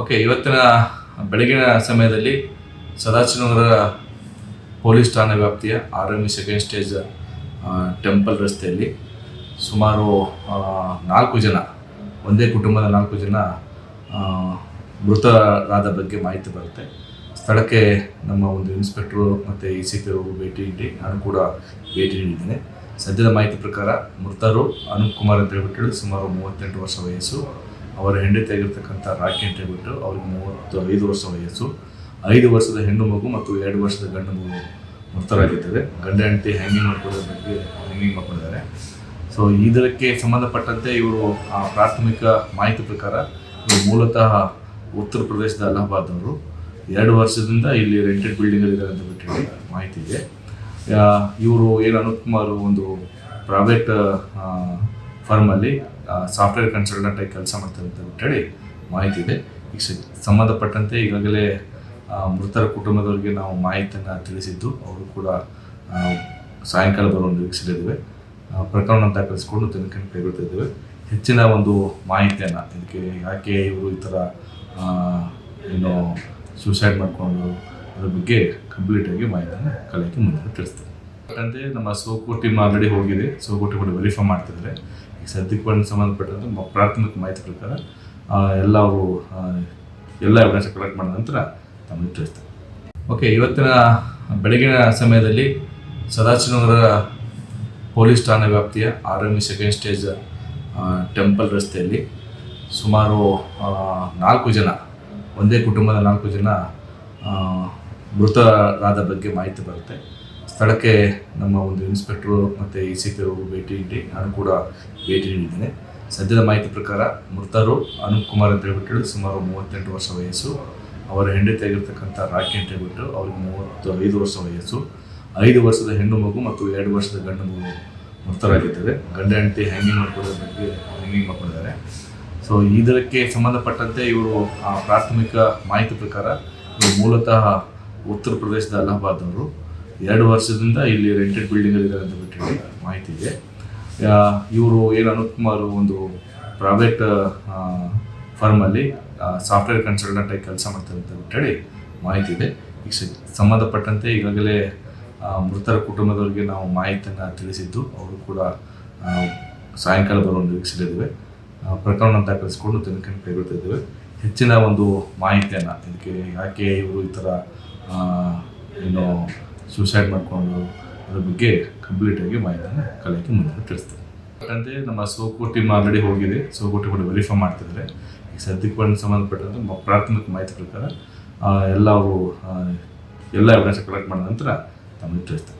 Okay ಇವತ್ತಿನ ಬೆಳಗಿನ ಸಮಯದಲ್ಲಿ ಸದಾಶಿವನಗರ ಪೊಲೀಸ್ ಠಾಣೆ ವ್ಯಾಪ್ತಿಯ R M second stage temple ರಸ್ತೆಯಲ್ಲಿ ಸುಮಾರು ನಾಲ್ಕು ಜನ, ಒಂದೇ ಕುಟುಂಬದ ನಾಲ್ಕು ಜನ ಮೃತರಾದ ಬಗ್ಗೆ ಮಾಹಿತಿ ಬರುತ್ತೆ. ಸ್ಥಳಕ್ಕೆ ನಮ್ಮ ಒಂದು ಇನ್ಸ್ಪೆಕ್ಟ್ರು ಮತ್ತು ಇ ಸಿ ಭೇಟಿ ನೀಡಿ, ನಾನು ಕೂಡ ಭೇಟಿ ನೀಡಿದ್ದೇನೆ. ಸದ್ಯದ ಮಾಹಿತಿ ಪ್ರಕಾರ ಮೃತರು ಅನೂಪ್ ಕುಮಾರ್ ಅಂತ ಹೇಳ್ಬಿಟ್ಟು ಹೇಳಿ ಸುಮಾರು ಮೂವತ್ತೆಂಟು ವರ್ಷ ವಯಸ್ಸು. ಅವರ ಹೆಂಡತಿಯಾಗಿರ್ತಕ್ಕಂಥ ರಾಕಿ ಅಂತ ಹೇಳ್ಬಿಟ್ಟು ಅವ್ರಿಗೆ ಮೂವತ್ತು ಐದು ವರ್ಷ ವಯಸ್ಸು. ಐದು ವರ್ಷದ ಹೆಣ್ಣು ಮಗು ಮತ್ತು ಎರಡು ವರ್ಷದ ಗಂಡು ಮಗು ಮೃತರಾಗಿದ್ದಾರೆ ಗಂಡ ಹೆಂಡತಿ ಹ್ಯಾಂಗಿಂಗ್ ಮಾಡ್ಕೊಳ್ಳೋದ್ರ ಬಗ್ಗೆ ಹ್ಯಾಂಗಿಂಗ್ ಮಾಡ್ಕೊಂಡಿದ್ದಾರೆ. ಸೊ ಇದಕ್ಕೆ ಸಂಬಂಧಪಟ್ಟಂತೆ ಇವರು ಆ, ಪ್ರಾಥಮಿಕ ಮಾಹಿತಿ ಪ್ರಕಾರ ಇವರು ಮೂಲತಃ ಉತ್ತರ ಪ್ರದೇಶದ ಅಲಹಾಬಾದವರು ಎರಡು ವರ್ಷದಿಂದ ಇಲ್ಲಿ ರೆಂಟೆಡ್ ಬಿಲ್ಡಿಂಗ್ ಅಂತ ಬಿಟ್ಟು ಮಾಹಿತಿ ಇದೆ. ಇವರು ಏನು ಅನುಪ್ ಕುಮಾರ್ ಒಂದು ಪ್ರೈವೇಟ್ ಫರ್ಮಲ್ಲಿ ಸಾಫ್ಟ್ವೇರ್ ಕನ್ಸಲ್ಟೆಂಟ್ ಆಗಿ ಕೆಲಸ ಮಾಡ್ತಾರೆ ಅಂತ ಹೇಳಿ ಮಾಹಿತಿ ಇದೆ. ಈಗ ಸಂಬಂಧಪಟ್ಟಂತೆ ಈಗಾಗಲೇ ಮೃತರ ಕುಟುಂಬದವರಿಗೆ ನಾವು ಮಾಹಿತಿಯನ್ನು ತಿಳಿಸಿದ್ದು, ಅವರು ಕೂಡ ಸಾಯಂಕಾಲ ಬರುವ ನಿರೀಕ್ಷೆಯಲ್ಲಿದ್ದೇವೆ ಪ್ರಕರಣ ದಾಖಲಿಸಿಕೊಂಡು ತನಿಖೆ ಕೈಗೊಳ್ತಾ ಇದ್ದೇವೆ ಹೆಚ್ಚಿನ ಒಂದು ಮಾಹಿತಿಯನ್ನು, ಇದಕ್ಕೆ ಯಾಕೆ ಇವರು ಈ ಥರ ಏನು ಸೂಸೈಡ್ ಮಾಡಿಕೊಂಡು ಅದ್ರ ಬಗ್ಗೆ ಕಂಪ್ಲೀಟಾಗಿ ಮಾಹಿತಿಯನ್ನು ಕಲಿಯೋಕ್ಕೆ ಮುಂದೆ ತಿಳಿಸ್ತೇವೆ ಅಂತೆ ನಮ್ಮ ಸೋಕು ಟೀಮ್ ಆಲ್ರೆಡಿ ಹೋಗಿದೆ. ಸೋಕು ಟೀಮ್ ಕೂಡ ವೆರಿಫೈ ಮಾಡ್ತಿದ್ದಾರೆ. ಈಗ ಸದ್ಯಕ್ಕೆ ಬಂದು ಸಂಬಂಧಪಟ್ಟಂತೆ ಪ್ರಾಥಮಿಕ ಮಾಹಿತಿ ಪ್ರಕಾರ ಎಲ್ಲ ಅವರು ಎಲ್ಲ ಎವಿಡೆನ್ಸ್ ಕಲೆಕ್ಟ್ ಮಾಡಿದ ನಂತರ ತಮಗೆ ತಿಳಿಸ್ತಾರೆ. ಓಕೆ ಇವತ್ತಿನ ಬೆಳಗಿನ ಸಮಯದಲ್ಲಿ ಸದಾಶಿವನಗರ ಪೊಲೀಸ್ ಠಾಣೆ ವ್ಯಾಪ್ತಿಯ ಆರ್ ಸೆಕೆಂಡ್ ಸ್ಟೇಜ್ ಟೆಂಪಲ್ ರಸ್ತೆಯಲ್ಲಿ ಸುಮಾರು ನಾಲ್ಕು ಜನ, ಒಂದೇ ಕುಟುಂಬದ ನಾಲ್ಕು ಜನ ಮೃತರಾದ ಬಗ್ಗೆ ಮಾಹಿತಿ ಬರುತ್ತೆ. ಸ್ಥಳಕ್ಕೆ ನಮ್ಮ ಒಂದು ಇನ್ಸ್ಪೆಕ್ಟ್ರು ಮತ್ತು ಇ ಸಿ ಪಿ ಅವರು ಭೇಟಿ ನೀಡಿ ನಾನು ಕೂಡ ಭೇಟಿ ನೀಡಿದ್ದೇನೆ. ಸದ್ಯದ ಮಾಹಿತಿ ಪ್ರಕಾರ ಮೃತರು ಅನೂಪ್ ಕುಮಾರ್ ಅಂತ ಹೇಳ್ಬಿಟ್ಟು ಹೇಳಿ ಸುಮಾರು ಮೂವತ್ತೆಂಟು ವರ್ಷ ವಯಸ್ಸು. ಅವರ ಹೆಂಡತಿ ಹೆಂಡತಿಯಾಗಿರ್ತಕ್ಕಂಥ ರಾಕಿ ಅಂತ ಹೇಳ್ಬಿಟ್ಟು ಅವ್ರಿಗೆ ಮೂವತ್ತು ಐದು ವರ್ಷ ವಯಸ್ಸು. ಐದು ವರ್ಷದ ಹೆಣ್ಣು ಮಗು ಮತ್ತು ಎರಡು ವರ್ಷದ ಗಂಡು ಮಗು ಮೃತರಾಗಿದ್ದಾರೆ. ಗಂಡ ಹೆಂಡತಿ ಹ್ಯಾಂಗಿಂಗ್ ಮಾಡ್ಕೊಳ್ಳೋದ್ರ ಬಗ್ಗೆ ಹ್ಯಾಂಗಿಂಗ್ ಮಾಡ್ಕೊಂಡಿದ್ದಾರೆ. ಸೊ ಇದಕ್ಕೆ ಸಂಬಂಧಪಟ್ಟಂತೆ ಇವರು ಆ, ಪ್ರಾಥಮಿಕ ಮಾಹಿತಿ ಪ್ರಕಾರ ಇವರು ಮೂಲತಃ ಉತ್ತರ ಪ್ರದೇಶದ ಅಲಹಾಬಾದವರು ಎರಡು ವರ್ಷದಿಂದ ಇಲ್ಲಿ ರೆಂಟೆಡ್ ಬಿಲ್ಡಿಂಗ್ಗಳಿದ್ದಾರೆ ಅಂತ ಬಿಟ್ಟು ಮಾಹಿತಿ ಇದೆ. ಇವರು ಏನು ಅನಂತ್ ಕುಮಾರ್ ಒಂದು ಪ್ರೈವೇಟ್ ಫರ್ಮಲ್ಲಿ ಸಾಫ್ಟ್ವೇರ್ ಕನ್ಸಲ್ಟೆಂಟ್ ಆಗಿ ಕೆಲಸ ಮಾಡ್ತಾರೆ ಅಂತ ಬಿಟ್ಟು ಹೇಳಿ ಮಾಹಿತಿ ಇದೆ. ಈಗ ಸಂಬಂಧಪಟ್ಟಂತೆ ಈಗಾಗಲೇ ಮೃತರ ಕುಟುಂಬದವರಿಗೆ ನಾವು ಮಾಹಿತಿಯನ್ನು ತಿಳಿಸಿದ್ದು ಅವರು ಕೂಡ ಸಾಯಂಕಾಲ ಬರುವ ನಿರೀಕ್ಷೆಯಲ್ಲಿದ್ದೇವೆ ಆ, ಪ್ರಕರಣ ದಾಖಲಿಸಿಕೊಂಡು ತನಿಖೆಯನ್ನು ಕೈಗೊಳ್ತಾ ಇದ್ದೇವೆ. ಹೆಚ್ಚಿನ ಒಂದು ಮಾಹಿತಿಯನ್ನು ಇದಕ್ಕೆ ಯಾಕೆ ಇವರು ಈ ಥರ ಏನು ಸೂಸೈಡ್ ಮಾಡಿಕೊಂಡು ಅದ್ರ ಬಗ್ಗೆ ಕಂಪ್ಲೀಟಾಗಿ ಮಾಹಿತಿಯನ್ನು ಕಲೆಕ್ಟ್ ಮುಂದೆ ತಿಳಿಸ್ತಾರೆ. ಯಾಕಂದರೆ ನಮ್ಮ ಸೋಕು ಟೀಮ್ ಆಲ್ರೆಡಿ ಹೋಗಿದೆ. ಸೋಕು ಟೀಮ್ ಕೂಡ ವೆರಿಫೈ ಮಾಡ್ತಿದ್ದಾರೆ. ಈಗ ಸದ್ಯಕ್ಕೆ ಬಂದು ಸಂಬಂಧಪಟ್ಟಂತೆ ಪ್ರಾಥಮಿಕ ಮಾಹಿತಿ ಪ್ರಕಾರ ಎಲ್ಲ ಅವರು ಎಲ್ಲ ಎವಿಡೆನ್ಸ್ ಕಲೆಕ್ಟ್ ಮಾಡಿದ ನಂತರ ತಮಗೆ ತಿಳಿಸ್ತೇವೆ